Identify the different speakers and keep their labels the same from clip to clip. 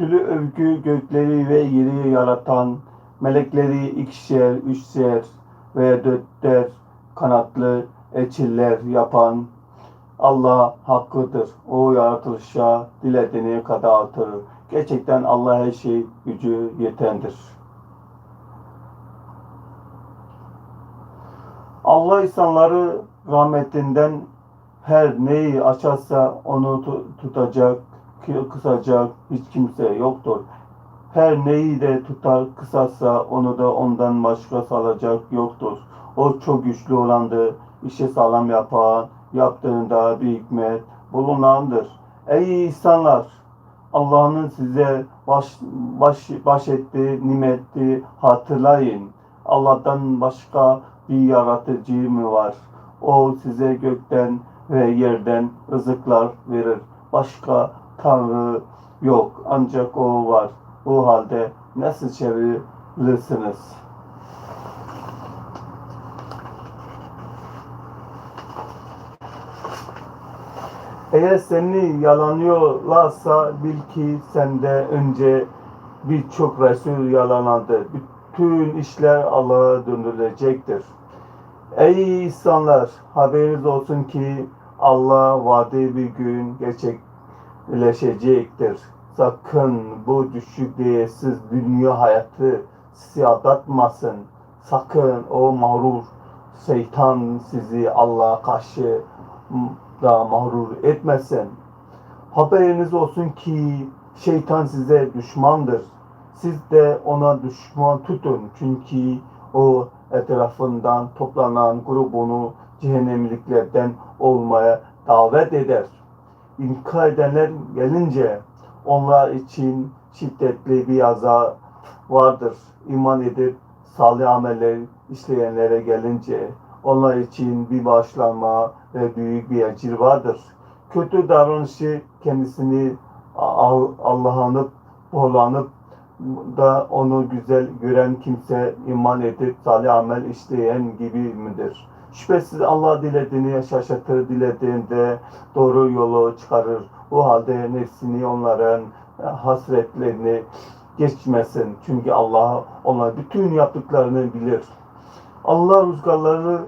Speaker 1: Örtülü övgü gökleri ve yeri yaratan, melekleri ikişer, üçer ve dörtler kanatlı eçiller yapan Allah hakkıdır. O yaratılışa dilediğini kadar. Gerçekten Allah her şey gücü yetendir. Allah insanları rahmetinden her neyi açarsa onu tu- tutacak, kısacak hiç kimse yoktur. Her neyi de tutar kısarsa onu da ondan başka salacak yoktur. O çok güçlü olandır, işi sağlam yapan, yaptığında bir hikmet bulunandır. Ey insanlar! Allah'ın size baş, baş, baş ettiği nimeti hatırlayın. Allah'tan başka bir yaratıcı mı var? O size gökten ve yerden rızıklar verir. Başka Tanrı yok. Ancak O var. O halde nasıl çevirirsiniz? Eğer seni yalanıyorlarsa bil ki sende önce birçok Resul yalanlandı. Bütün işler Allah'a döndürülecektir. Ey insanlar haberiniz olsun ki Allah vaadi bir gün gerçekleşecektir. Sakın bu düşük değersiz dünya hayatı sizi aldatmasın. Sakın o mağrur şeytan sizi Allah'a karşı da mağrur etmesin. Haberiniz olsun ki şeytan size düşmandır. Siz de ona düşman tutun. Çünkü o etrafından toplanan grubunu cehennemliklerden olmaya davet eder. İnkar edenler gelince onlar için şiddetli bir azap vardır. İman edip salih ameller işleyenlere gelince onlar için bir bağışlanma ve büyük bir ecir vardır. Kötü davranışı kendisini Al- Allah'anıp boğlanıp da onu güzel gören kimse iman edip salih amel işleyen gibi midir? Şüphesiz Allah dilediğini şaşırtır, dilediğinde doğru yolu çıkarır. O halde nefsini onların hasretlerini geçmesin. Çünkü Allah onlar bütün yaptıklarını bilir. Allah rüzgarları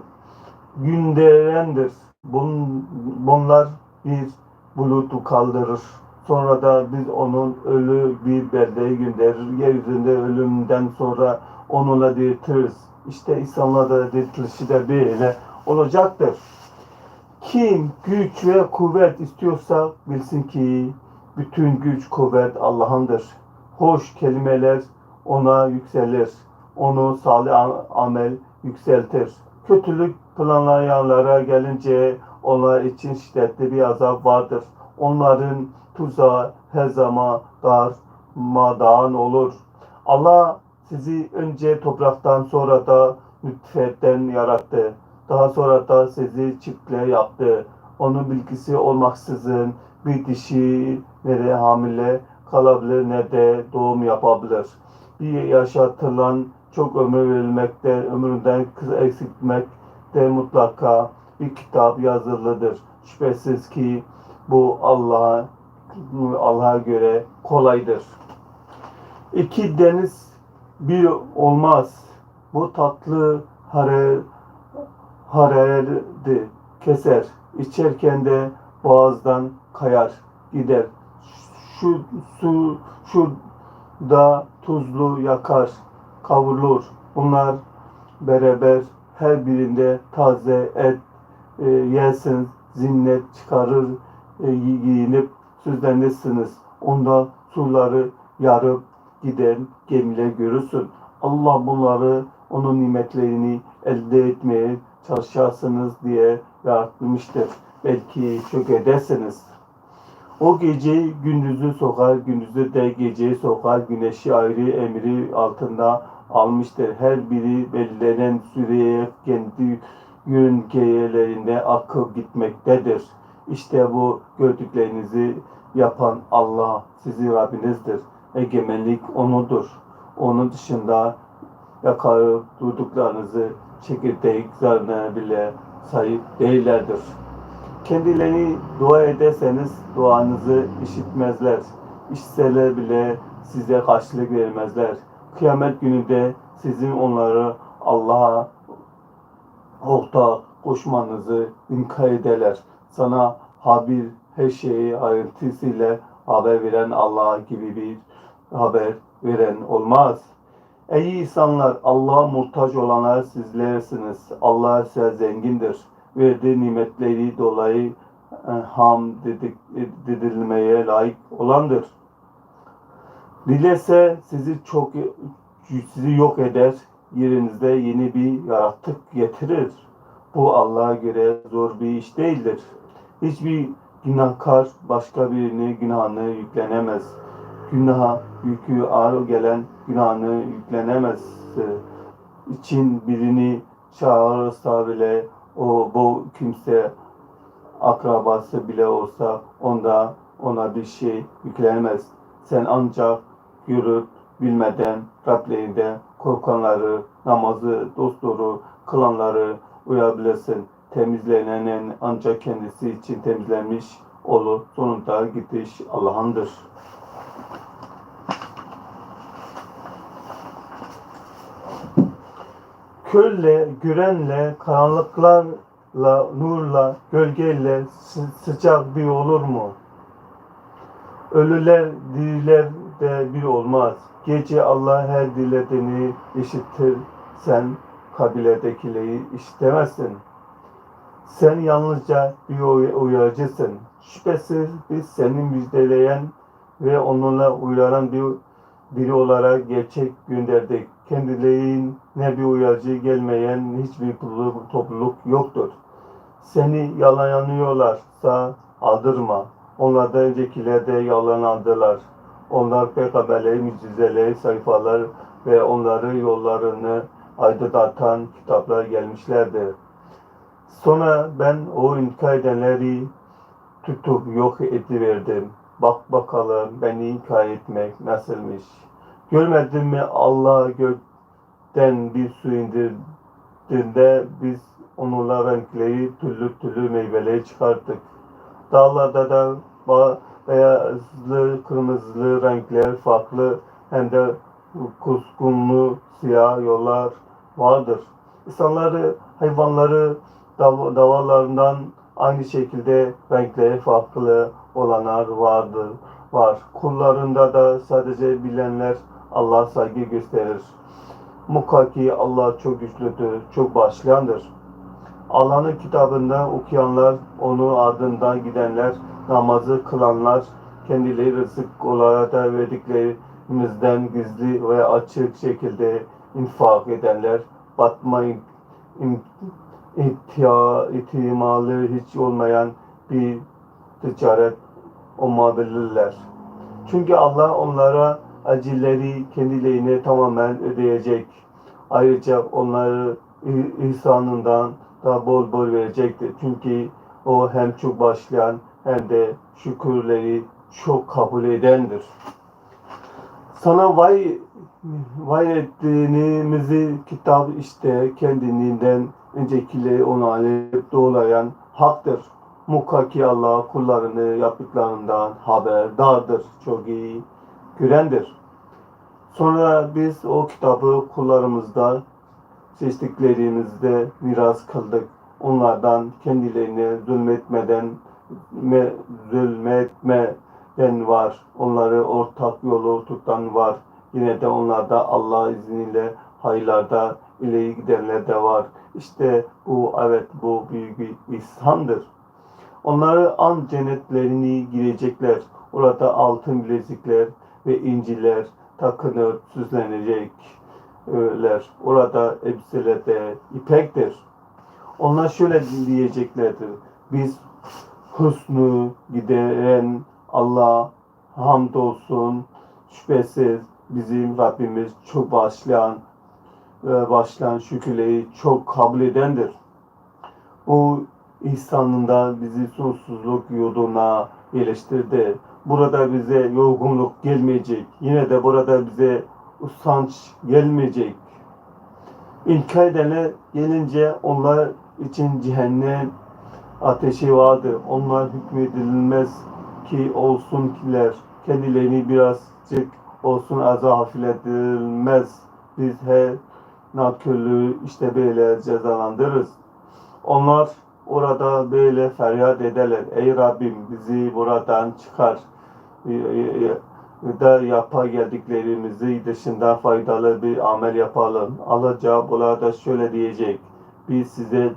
Speaker 1: günderendir. Bun, bunlar bir bulutu kaldırır. Sonra da biz onun ölü bir beldeye gönderir. Yeryüzünde ölümden sonra onunla diriltiriz. İşte insanlar da diriltilişi de böyle olacaktır. Kim güç ve kuvvet istiyorsa bilsin ki bütün güç kuvvet Allah'ındır. Hoş kelimeler ona yükselir. Onu salih am- amel yükseltir. Kötülük planlayanlara gelince onlar için şiddetli bir azap vardır. Onların tuzağı her zaman darmadağın olur. Allah sizi önce topraktan sonra da nütfetten yarattı. Daha sonra da sizi çiftle yaptı. Onun bilgisi olmaksızın bir dişi ne de hamile kalabilir ne de doğum yapabilir. Bir yaşatılan çok ömür verilmekte, ömründen kız eksiltmekte mutlaka bir kitap yazılıdır. Şüphesiz ki bu Allah'a Allah'a göre kolaydır. İki deniz bir olmaz. Bu tatlı hare, harareti keser. İçerken de boğazdan kayar gider. Şu su şurada tuzlu yakar, kavrulur. Bunlar beraber her birinde taze et e, yersin, zinnet çıkarır, e, giyinip süslenirsiniz. Onda suları yarıp giden gemiler görürsün. Allah bunları onun nimetlerini elde etmeye çalışarsınız diye yaratmıştır. Belki çok edersiniz. O gece gündüzü sokar, gündüzü de geceyi sokar, güneşi ayrı emri altında almıştır. Her biri belirlenen süreye kendi yörüngelerinde akıp gitmektedir. İşte bu gördüklerinizi yapan Allah sizi Rabbinizdir. Egemenlik O'nudur. Onun dışında yakarıp durduklarınızı çekirdek bile sahip değillerdir. Kendilerini dua ederseniz duanızı işitmezler. işseler bile size karşılık vermezler. Kıyamet gününde sizin onları Allah'a ortak koşmanızı inkar ederler. Sana haber her şeyi ayrıntısıyla haber veren Allah gibi bir haber veren olmaz. Ey insanlar Allah'a muhtaç olanlar sizlersiniz. Allah ise zengindir. Verdiği nimetleri dolayı e, ham dedik, dedilmeye layık olandır. Dilese sizi çok sizi yok eder, yerinizde yeni bir yaratık getirir. Bu Allah'a göre zor bir iş değildir. Hiçbir günahkar başka birine günahını yüklenemez. Günaha yükü ağır gelen günahını yüklenemez. için birini çağırırsa bile o bu kimse akrabası bile olsa onda ona bir şey yüklenemez. Sen ancak görüp bilmeden Rablerinden korkanları, namazı dosdoğru kılanları uyabilirsin. Temizlenen ancak kendisi için temizlenmiş olur. Sonunda gidiş Allah'ındır. Kölle, gürenle, karanlıklarla, nurla, gölgeyle sı- sıcak bir olur mu? Ölüler diriler de bir olmaz. Gece Allah her dilediğini işitir. Sen kabiledekileri işitemezsin. Sen yalnızca bir uy- uyarıcısın. Şüphesiz biz seni müjdeleyen ve onunla uyaran bir biri olarak gerçek gönderdik. Kendilerine bir uyarıcı gelmeyen hiçbir topluluk, yoktur. Seni yalanlıyorlarsa aldırma. Onlardan öncekiler de yalanlandılar. Onlar peygamberleri, mucizeleri, sayfalar ve onları yollarını aydınlatan kitaplar gelmişlerdi. Sonra ben o inkar edenleri tutup yok ediverdim. Bak bakalım beni inkar etmek nasılmış. Görmedin mi Allah gökten bir su indirdiğinde biz onunla renkleri türlü türlü meyveleri çıkarttık. Dağlarda da beyazlı, kırmızılı renkler farklı hem de kuskunlu siyah yollar vardır. İnsanları, hayvanları dav- davalarından aynı şekilde renkleri farklı olanlar vardır. Var. Kullarında da sadece bilenler Allah saygı gösterir. Mukkaki Allah çok güçlüdür, çok başlayandır. Allah'ın kitabında okuyanlar, onu ardından gidenler, namazı kılanlar, kendileri rızık olarak da verdiklerimizden gizli ve açık şekilde infak edenler, batma ihtimali hiç olmayan bir ticaret umabilirler. Çünkü Allah onlara acilleri kendilerine tamamen ödeyecek. Ayrıca onları ih- ihsanından da bol bol verecektir. Çünkü o hem çok başlayan hem de şükürleri çok kabul edendir. Sana vay vay ettiğimizi kitap işte kendinden öncekileri onu alıp doğulayan haktır. Mukkaki Allah kullarını yaptıklarından haberdardır. Çok iyi görendir. Sonra biz o kitabı kullarımızda seçtiklerimizde miras kıldık. Onlardan kendilerine zulmetmeden me, zulmetmeden var. Onları ortak yolu tutan var. Yine de onlarda Allah izniyle hayırlarda ileri gidenler de var. İşte bu evet bu büyük bir ihsandır. Onları an cennetlerini girecekler. Orada altın bilezikler ve inciler takınır, süslenecekler. Orada elbiseler de ipektir. Onlar şöyle diyeceklerdir. Biz husnu gideren Allah hamdolsun şüphesiz bizim Rabbimiz çok başlayan ve başlayan şükürleri çok kabul edendir. Bu ihsanında bizi sonsuzluk yoluna yerleştirdi. Burada bize yorgunluk gelmeyecek. Yine de burada bize usanç gelmeyecek. İnkar edenler gelince onlar için cehennem ateşi vardı. Onlar hükmedilmez ki olsun kiler. kendilerini birazcık olsun azı hafifletilmez. Biz her nankörlüğü işte böyle cezalandırırız. Onlar orada böyle feryat ederler. Ey Rabbim bizi buradan çıkar. Da yapa geldiklerimizi dışında faydalı bir amel yapalım. Allah cevap da şöyle diyecek. Biz size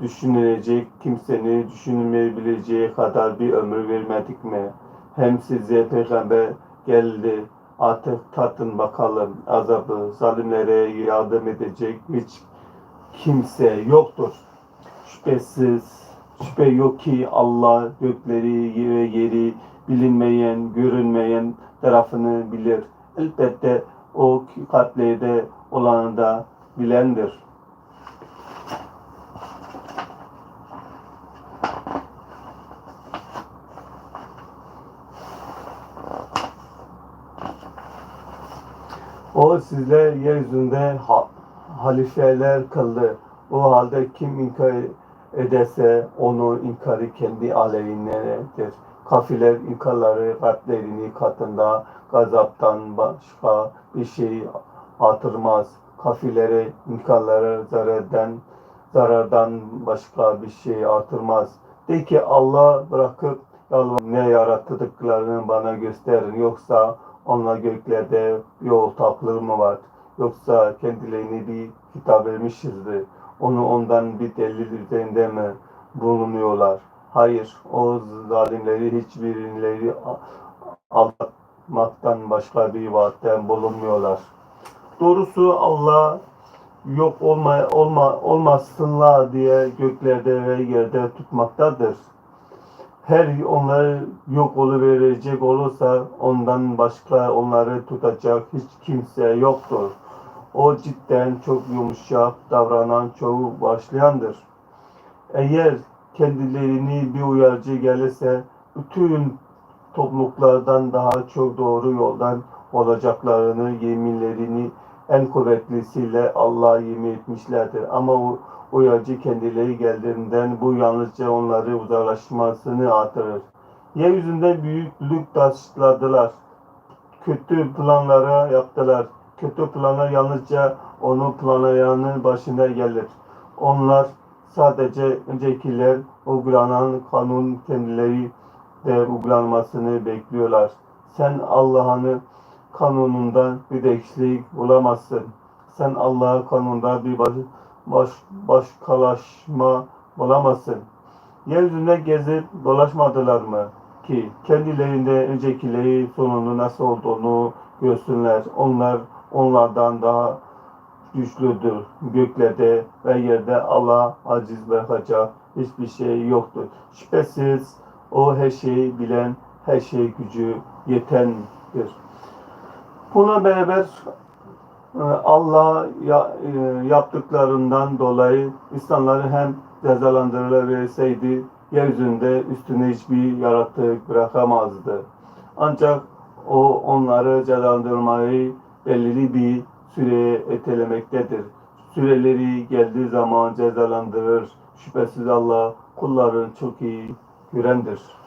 Speaker 1: düşünülecek, kimsenin düşünmeyebileceği kadar bir ömür vermedik mi? Hem size peygamber geldi. Artık tatın bakalım azabı. Zalimlere yardım edecek hiç kimse yoktur. Şüphesiz, şüphe yok ki Allah gökleri ve yeri bilinmeyen, görünmeyen tarafını bilir. Elbette o kalplerde olanı da bilendir. O sizler yeryüzünde ha, halifeler kıldı. O halde kim inkar ederse onu inkarı kendi aleyhinedir. Kafirler inkarları kalplerini katında gazaptan başka bir şey artırmaz. Kafirlere inkarları zarardan, zarardan başka bir şey artırmaz. De ki Allah bırakıp ne yarattıklarını bana gösterin yoksa onlar göklerde bir ortaklığı mı var? Yoksa kendilerine bir kitap vermişizdir. Onu ondan bir delil üzerinde mi bulunuyorlar? Hayır, o zalimleri hiçbirileri aldatmaktan başka bir vaatten bulunmuyorlar. Doğrusu Allah yok olma, olma, olmasınlar diye göklerde ve yerde tutmaktadır. Her onları yok verecek olursa ondan başka onları tutacak hiç kimse yoktur. O cidden çok yumuşak davranan çoğu başlayandır. Eğer kendilerini bir uyarıcı gelirse bütün topluluklardan daha çok doğru yoldan olacaklarını yeminlerini en kuvvetlisiyle Allah'a yemin etmişlerdir. Ama o uyarıcı kendileri geldiğinden bu yalnızca onları uzaklaşmasını artırır. Yeryüzünde büyüklük taşladılar. Kötü planlara yaptılar. Kötü planlar yalnızca onu planlayanın başında gelir. Onlar sadece öncekiler uygulanan kanun kendileri de uygulanmasını bekliyorlar. Sen Allah'ın kanunundan bir değişiklik bulamazsın. Sen Allah'ın kanununda bir baş, baş, başkalaşma bulamazsın. Yeryüzünde gezip dolaşmadılar mı ki kendilerinde öncekileri sonunun nasıl olduğunu görsünler. Onlar onlardan daha güçlüdür. Göklerde ve yerde Allah aciz bırakacak hiçbir şey yoktur. Şüphesiz o her şeyi bilen, her şey gücü yetendir. Buna beraber e, Allah e, yaptıklarından dolayı insanları hem cezalandırılabilirseydi yeryüzünde üstüne hiçbir yaratık bırakamazdı. Ancak o onları cezalandırmayı belirli bir süreye etelemektedir. Süreleri geldiği zaman cezalandırır. Şüphesiz Allah kulların çok iyi görendir.